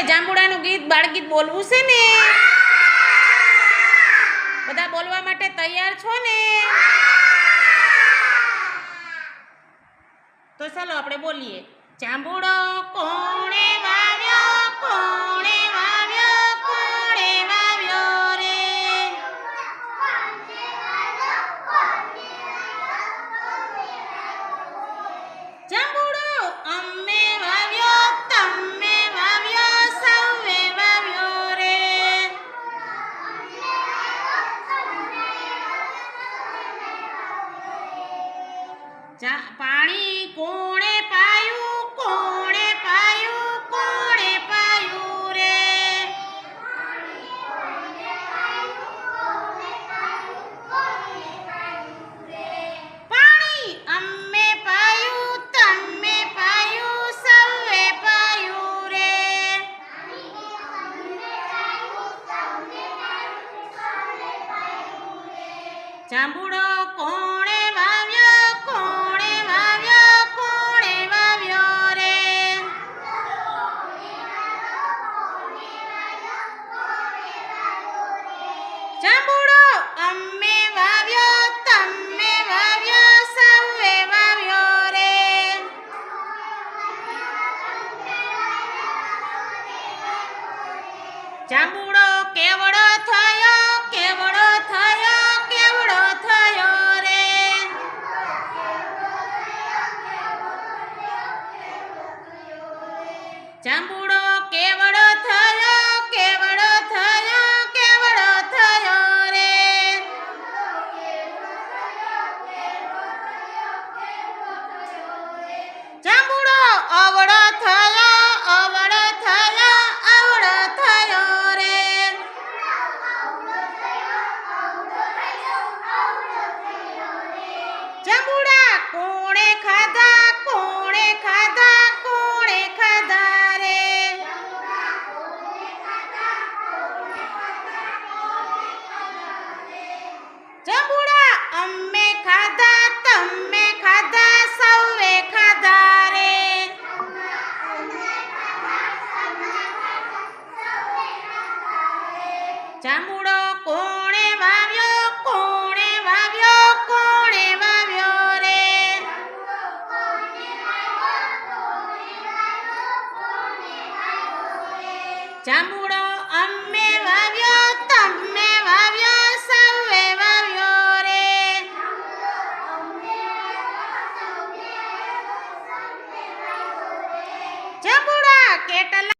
આપણે જાંબુડાનું ગીત, બાળગીત બોલવું છે ને? બધા બોલવા માટે તૈયાર છો ને? તો ચાલો આપણે બોલીએ. જાંબુડો કોણે પાણી કોણે પાયું કોણે પાયું કોણે પાયું રે? પાણી અમે પાયું તમે પાયું, સૌએ પાયું રે. જાંબુડો કોણે જાંબુડો કેવડો થયો કેવડો થયો કેવડો થયો રે. જાંબુડો કેવડો ખાધા, તમે ખાધા, સૌએ ખાધા રે. જાંબુડો કોણે વાવ્યો કોણે વાવ્યો કોણે વાવ્યો રે. જાંબુડો અમે વાવ્યો जबुड़ा केटला।